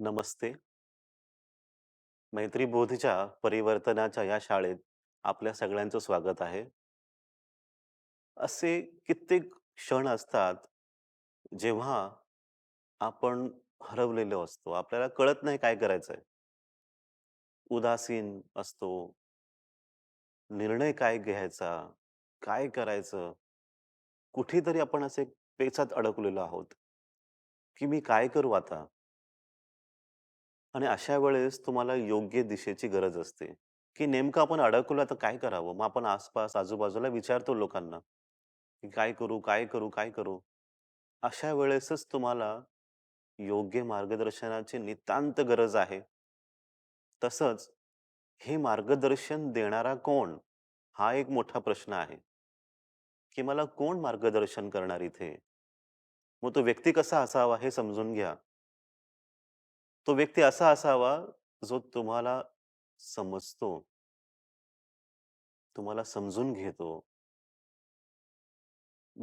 नमस्ते. मैत्रीबोधच्या परिवर्तनाच्या या शाळेत आपल्या सगळ्यांचं स्वागत आहे. असे कित्येक क्षण असतात, जेव्हा आपण हरवलेलो असतो. आपल्याला कळत नाही काय करायचंय. उदासीन असतो. निर्णय काय घ्यायचा? काय करायचं? कुठेतरी आपण असे पेचात अडकलेलो आहोत, की मी काय करू आता? आणि अशा वेळेस तुम्हाला योग्य दिशेची गरज असते, की नेमकं आपण अडकलो तर काय करावं? मग आपण आसपास, आजूबाजूला विचारतो लोकांना, की काय करू, काय करू, काय करू? अशा वेळेसच तुम्हाला योग्य मार्गदर्शनाची नितांत गरज आहे. तसंच हे मार्गदर्शन देणारा कोण? हा एक मोठा प्रश्न आहे, की मला कोण मार्गदर्शन करणार इथे? मग तो व्यक्ती कसा असावा हे समजून घ्या. तो व्यक्ती असा असावा, जो तुम्हाला समजतो. तुम्हाला समजून घेतो.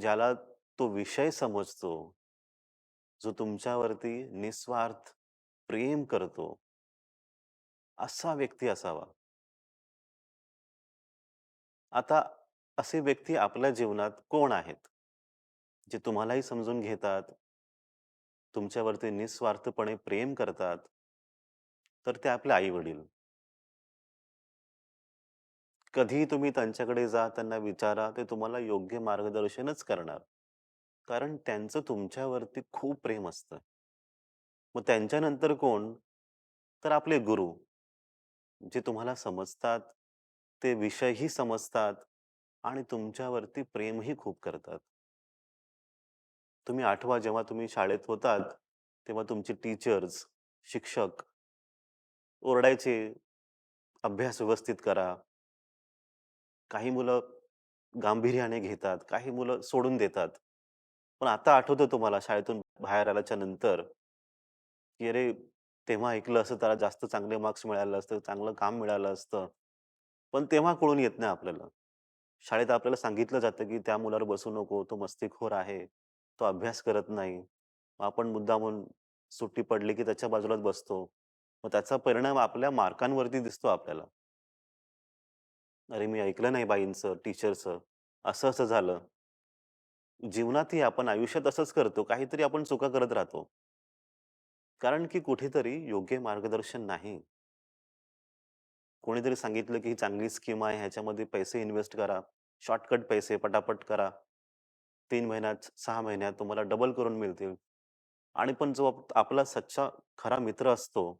ज्याला तो विषय समजतो. जो तुमच्यावरती निस्वार्थ प्रेम करतो. असा व्यक्ती असावा. आता असे व्यक्ती आपल्या जीवनात कोण आहेत? जे तुम्हालाही समजून घेतात. तुमच्यावरती निस्वार्थपणे प्रेम करतात. तर ते आपले आई-वडील. कधीही तुम्ही त्यांच्याकडे जा, त्यांना विचारा, ते तुम्हाला योग्य मार्गदर्शनच करणार. कारण त्यांचं तुमच्यावरती खूप प्रेम असतं. मग त्यांच्यानंतर कोण? तर आपले गुरु. जे तुम्हाला समजतात, ते विषयही समजतात आणि तुमच्यावरती प्रेमही खूप करतात. तुम्ही आठवा जेव्हा तुम्ही शाळेत होतात, तेव्हा तुमचे टीचर्स, शिक्षक ओरडायचे, "अभ्यास व्यवस्थित करा." काही मुलं गांभीर्याने घेतात, काही मुलं सोडून देतात. पण आता आठवतं तुम्हाला शाळेतून बाहेर आल्याच्यानंतर, की अरे, तेव्हा ऐकलं असतं त्याला जास्त चांगले मार्क्स मिळालं असतं, चांगलं काम मिळालं असतं. पण तेव्हा कळून येत नाही आपल्याला. शाळेत आपल्याला सांगितलं जातं, की त्या मुलावर बसू नको, तो मस्तीखोर आहे, तो अभ्यास करत नाही. आपण मुद्दामून सुट्टी पडली, की त्याच्या बाजूलाच बसतो. मग त्याचा परिणाम आपल्या मार्कांवरती दिसतो आपल्याला. अरे, मी ऐकलं नाही बाईंचं, टीचरचं, असं-असं झालं. जीवनातही आपण आयुष्यात असंच करतो, काहीतरी आपण चुका करत राहतो. कारण की कुठेतरी योग्य मार्गदर्शन नाही. कोणीतरी सांगितलं, की ही चांगली स्कीम आहे, ह्याच्यामध्ये पैसे इन्व्हेस्ट करा. शॉर्टकट पैसे पटापट करा. 3 महिन्यात, 6 महिन्यात तुम्हाला डबल करून मिळतील. आणि पण जो आप आपला सच्चा खरा मित्र असतो,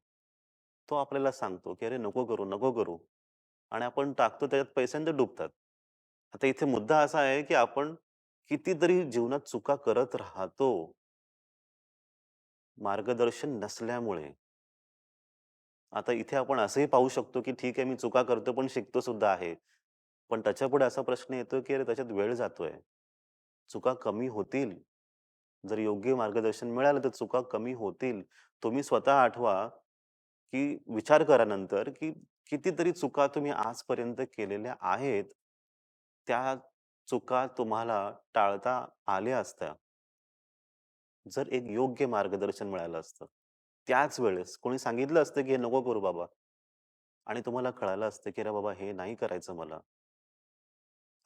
तो आपल्याला सांगतो, की "अरे नको करू, नको करू." आणि आपण टाकतो त्याच्यात पैसे आणि ते डुबतात. आता इथे मुद्दा असा आहे, की आपण कितीतरी जीवनात चुका करत राहतो. मार्गदर्शन नसल्यामुळे. आता इथे आपण असंही पाहू शकतो, की ठीक आहे मी चुका करतो पण शिकतो सुद्धा आहे. पण त्याच्यापुढे असा प्रश्न येतो, की अरे त्याच्यात वेळ जातोय. चुका कमी होतील. जर योग्य मार्गदर्शन मिळालं तर चुका कमी होतील. तुम्ही स्वतः आठवा, की विचार करा नंतर, की कितीतरी चुका तुम्ही आजपर्यंत केलेल्या आहेत. त्या चुका तुम्हाला टाळता आल्या असत्या. जर एक योग्य मार्गदर्शन मिळालं असतं. त्याच वेळेस कोणी सांगितलं असतं, की "हे नको करू बाबा." आणि तुम्हाला कळालं असतं, की "अरे बाबा हे नाही करायचं मला."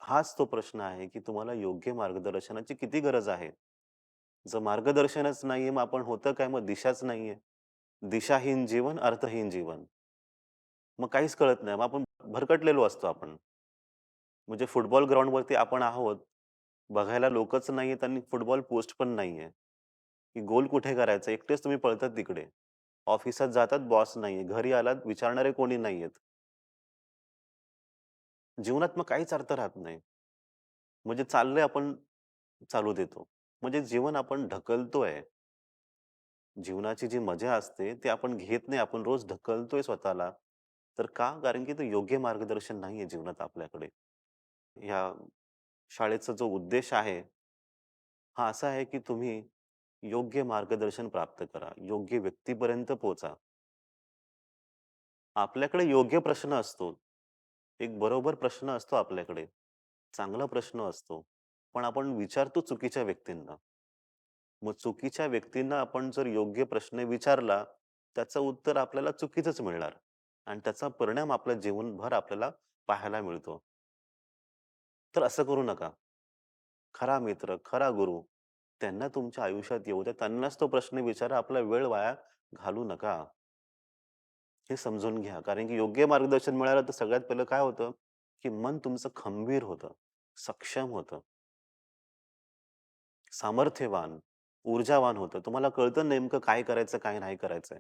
हाच तो प्रश्न आहे, की तुम्हाला योग्य मार्गदर्शनाची किती गरज आहे? जर मार्गदर्शनच नाहीये, मग आपण होतं काय? मग दिशाच नाहीये. दिशाहीन जीवन, अर्थहीन जीवन. मग काहीच कळत नाही. मग आपण भरकटलेलो असतो आपण. म्हणजे फुटबॉल ग्राउंडवरती आपण आहोत. बघायला लोकच नाहीयेत आणि फुटबॉल पोस्ट पण नाहीये. की गोल कुठे करायचा? एकटेच तुम्ही पळतात तिकडे. ऑफिसात जातात, बॉस नाहीये. घरी आलात, विचारणारे कोणी नाहीयेत. जीवनात मग काहीच अर्थ राहत नाही. म्हणजे चाललंय आपण चालू देतो. म्हणजे जीवन आपण ढकलतोय. जीवनाची जी मजा असते, ती आपण घेत नाही. आपण रोज ढकलतोय स्वतःला. तर का? कारण की तो योग्य मार्गदर्शन नाहीये जीवनात आपल्याकडे. ह्या शाळेचा जो उद्देश आहे, हा असा आहे की तुम्ही योग्य मार्गदर्शन प्राप्त करा. योग्य व्यक्तीपर्यंत पोहोचा. आपल्याकडे योग्य प्रश्न असतो. एक बरोबर प्रश्न असतो आपल्याकडे. चांगला प्रश्न असतो. पण आपण विचारतो चुकीच्या व्यक्तींना. मग चुकीच्या व्यक्तींना आपण जर योग्य प्रश्न विचारला, त्याचं उत्तर आपल्याला चुकीचंच मिळणार आणि त्याचा परिणाम आपल्या जीवनभर आपल्याला पाहायला मिळतो. तर असं करू नका. खरा मित्र, खरा गुरु त्यांना तुमच्या आयुष्यात येऊ द्या. त्यांनाच तो प्रश्न विचारा. आपला वेळ वाया घालवू नका. हे समजून घ्या. कारण की योग्य मार्गदर्शन मिळालं तर सगळ्यात पहिलं काय होतं, की मन तुमचं खंबीर होतं, सक्षम होतं. सामर्थ्यवान, ऊर्जावान होतं. तुम्हाला कळतं नेमकं काय करायचं, काय नाही करायचंय.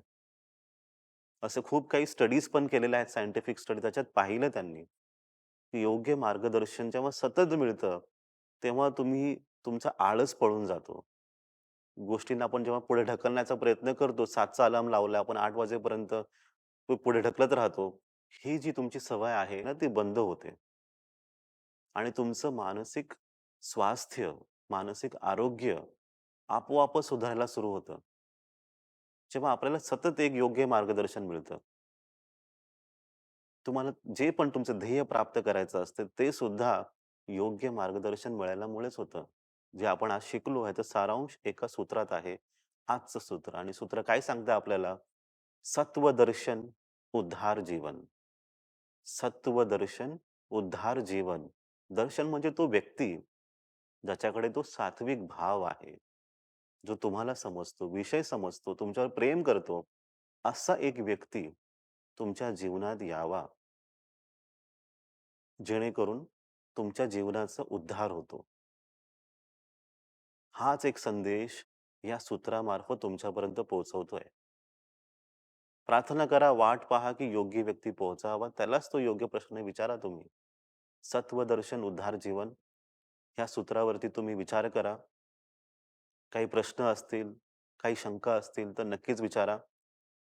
असे खूप काही स्टडीज पण केलेले आहेत सायंटिफिक स्टडी त्याच्यात पाहिलं त्यांनी, की योग्य मार्गदर्शन जेव्हा सतत मिळतं, तेव्हा तुम्ही तुमचा आळस पळून जातो. गोष्टींना आपण जेव्हा पुढे ढकलण्याचा प्रयत्न करतो, सातचा अलार्म लावला आपण आठ वाजेपर्यंत तो पुढे ढकलत राहतो. ही जी तुमची सवय आहे ना, ती बंद होते. आणि तुमचं मानसिक स्वास्थ्य, मानसिक आरोग्य आपोआपच सुधारायला सुरू होतं. जेव्हा आपल्याला सतत एक योग्य मार्गदर्शन मिळतं. तुम्हाला जे पण तुमचं ध्येय प्राप्त करायचं असतं, ते सुद्धा योग्य मार्गदर्शन मिळाल्यामुळेच होतं. जे आपण आज शिकलो ह्याचा सारांश एका सूत्रात आहे. आजचं सूत्र आणि सूत्र काय सांगतं आपल्याला? सत्वदर्शन, उद्धार जीवन. सत्व दर्शन उद्धार जीवन. दर्शन म्हणजे तो व्यक्ती, ज्याच्याकडे तो सात्विक भाव आहे. जो तुम्हाला समजतो, विषय समजतो, तुमच्यावर प्रेम करतो, असा एक व्यक्ती तुमच्या जीवनात यावा. जेणेकरून तुमच्या जीवनाचा उद्धार होतो. हाच एक संदेश या सूत्रामार्फत तुमच्यापर्यंत पोहोचवतोय. प्रार्थना करा, वाट पहा, की योग्य व्यक्ती पोहोचावा. त्यालाच तो योग्य प्रश्न विचारा तुम्ही. सत्वदर्शन, उद्धार जीवन ह्या सूत्रावरती तुम्ही विचार करा. काही प्रश्न असतील, काही शंका असतील तर नक्कीच विचारा.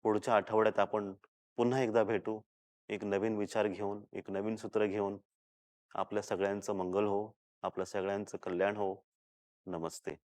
पुढच्या आठवड्यात आपण पुन्हा एकदा भेटू. एक नवीन विचार घेऊन, एक नवीन सूत्र घेऊन. आपल्या सगळ्यांचं मंगल हो. आपल्या सगळ्यांचं कल्याण हो. नमस्ते.